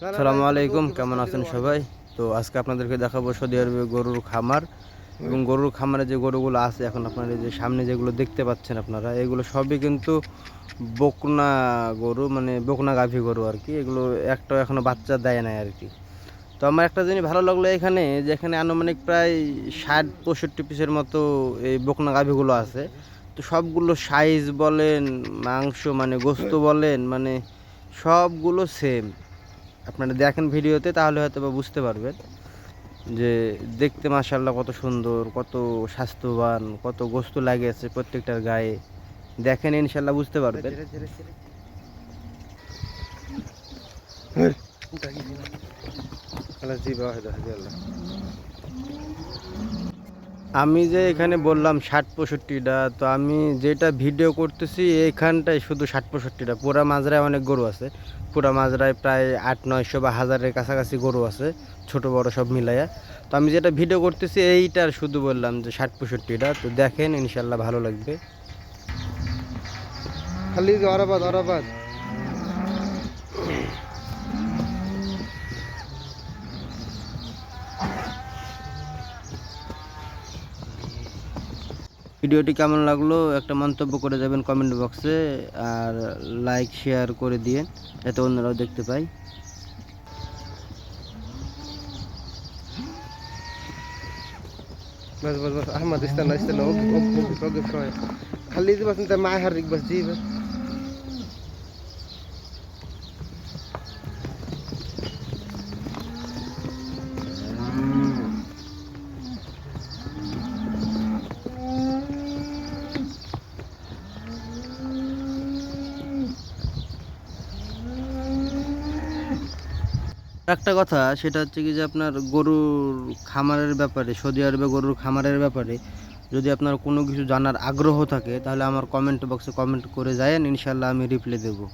সালামু আলাইকুম, কেমন আছেন সবাই? তো আজকে আপনাদেরকে দেখাবো সৌদি আরবে গরুর খামার এবং গরুর খামারে যে গরুগুলো আছে, এখন আপনারা যে সামনে যেগুলো দেখতে পাচ্ছেন আপনারা, এগুলো সবই কিন্তু বকনা গরু মানে বকনা গাভী গরু আর কি। এগুলো একটা এখনও বাচ্চা দেয় নাই আর কি। তো আমার একটা জিনিস ভালো লাগল এখানে, যে এখানে আনুমানিক প্রায় ষাট পঁয়ষট্টি পিসের মতো এই বকনা গাভীগুলো আছে। তো সবগুলো সাইজ বলেন, মাংস মানে গোস্ত বলেন মানে সবগুলো সেম আপনারা দেখেন ভিডিওতে, তাহলে হয়তো বা বুঝতে পারবেন যে দেখতে মাসাল্লাহ কত সুন্দর, কত স্বাস্থ্যবান, কত গোস্ত লাগে আছে প্রত্যেকটার গায়ে। দেখেন ইনশাল্লাহ বুঝতে পারবেন। আমি যে এখানে বললাম ষাট পঁয়ষট্টিটা, তো আমি যেটা ভিডিও করতেছি এইখানটায় শুধু ষাট পঁয়ষট্টিটা। পুরা মাজরায় অনেক গরু আছে। পুরা মাজরায় প্রায় আট, নয়শো বা হাজারের কাছাকাছি গরু আছে, ছোট বড় সব মিলাইয়া। তো আমি যেটা ভিডিও করতেছি এইটার শুধু বললাম যে ষাট পঁয়ষট্টিটা, তো দেখেন ইনশাল্লাহ ভালো লাগবে। খালি অরাবাদ অরাবাদ। ভিডিওটি কেমন লাগলো একটা মন্তব্য করে যাবেন কমেন্ট বক্সে আর লাইক শেয়ার করে দিয়ে যাতে অন্যরাও দেখতে পায় بس بس بس احمد استنى استنى وقف وقف وقف وقف شويه خليه دي بس انت معي حرك بس دي একটা কথা, সেটা হচ্ছে কি যে আপনার গরুর খামারের ব্যাপারে, সৌদি আরবে গরুর খামারের ব্যাপারে যদি আপনার কোনো কিছু জানার আগ্রহ থাকে, তাহলে আমার কমেন্ট বক্সে কমেন্ট করে যায়েন ইনশাল্লাহ আমি রিপ্লাই দেবো।